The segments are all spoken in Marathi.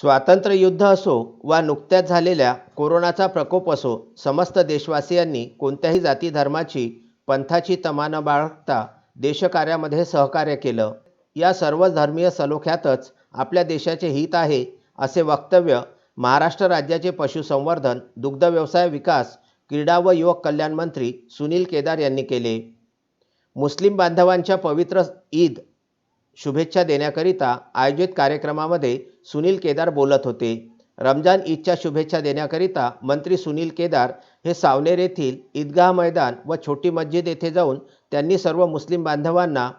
स्वातंत्र्ययुद्ध असो वा नुकत्याच झालेल्या कोरोनाचा प्रकोप असो समस्त देशवासियांनी कोणत्याही जाती धर्माची पंथाची तमा न बाळगता देशकार्यामध्ये सहकार्य केलं. या सर्व धर्मीय सलोख्यातच आपल्या देशाचे हित आहे असे वक्तव्य महाराष्ट्र राज्याचे पशुसंवर्धन दुग्धव्यवसाय विकास क्रीडा व युवक कल्याण मंत्री सुनील केदार यांनी केले. मुस्लिम बांधवांच्या पवित्र ईद शुभेच्छा देण्याकरिता आयोजित कार्यक्रमामध्ये सुनील केदार बोलत होते. रमजान ईदच्या शुभेच्छा देण्याकरिता मंत्री सुनील केदार हे सावनेर येथील ईदगाह मैदान व छोटी मस्जिद येथे जाऊन त्यांनी सर्व मुस्लिम बांधवांना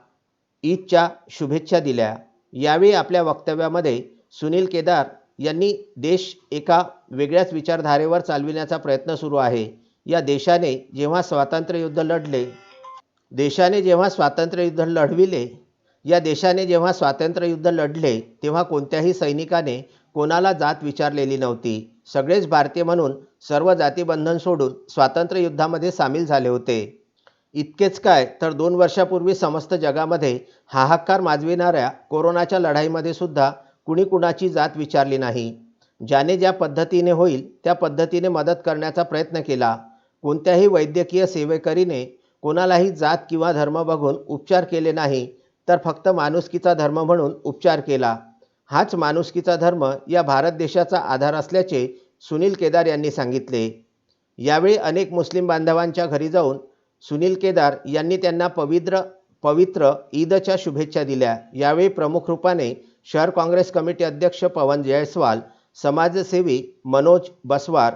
ईदच्या शुभेच्छा दिल्या. यावेळी आपल्या वक्तव्यामध्ये सुनील केदार यांनी देश एका वेगळ्याच विचारधारेवर चालविण्याचा प्रयत्न सुरू आहे. या देशाने जेव्हा स्वातंत्र्ययुद्ध लढले देशाने जेव्हा स्वातंत्र्ययुद्ध लढविले या देशाने जेव्हा स्वातंत्र्ययुद्ध लढले तेव्हा कोणत्याही सैनिकाने कोणाला जात विचारलेली नव्हती. सगळेच भारतीय म्हणून सर्व जातीबंधन सोडून स्वातंत्र्ययुद्धामध्ये सामील झाले होते. इतकेच काय तर दोन वर्षापूर्वी समस्त जगामध्ये हाहाकार माजविणाऱ्या कोरोनाच्या लढाईमध्ये सुद्धा कुणी कुणाची जात विचारली नाही. ज्याने ज्या पद्धतीने होईल त्या पद्धतीने मदत करण्याचा प्रयत्न केला. कोणत्याही वैद्यकीय सेवेकरीने कोणालाही जात किंवा धर्म बघून उपचार केले नाही. तर फक्त माणुसकीचा धर्म म्हणून उपचार केला. हाच माणुसकीचा धर्म या भारत देशाचा आधार असल्याचे सुनील केदार यांनी सांगितले. यावेळी अनेक मुस्लिम बांधवांच्या घरी जाऊन सुनील केदार यांनी त्यांना पवित्र पवित्र ईदच्या शुभेच्छा दिल्या. यावेळी प्रमुख रूपाने शहर काँग्रेस कमिटी अध्यक्ष पवन जयस्वाल समाजसेवी मनोज बसवार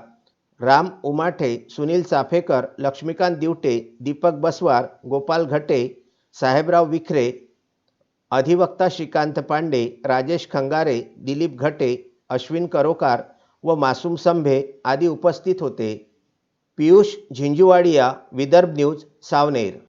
राम उमाठे सुनील चाफेकर लक्ष्मीकांत दिवटे दीपक बसवार गोपाल घटे साहेबराव विखरे अधिवक्ता श्रीकांत पांडे राजेश खंगारे दिलीप घटे अश्विन करोकार व मासूम संभे आदी उपस्थित होते. पियुष झिंजुवाडिया विदर्भ न्यूज सावनेर.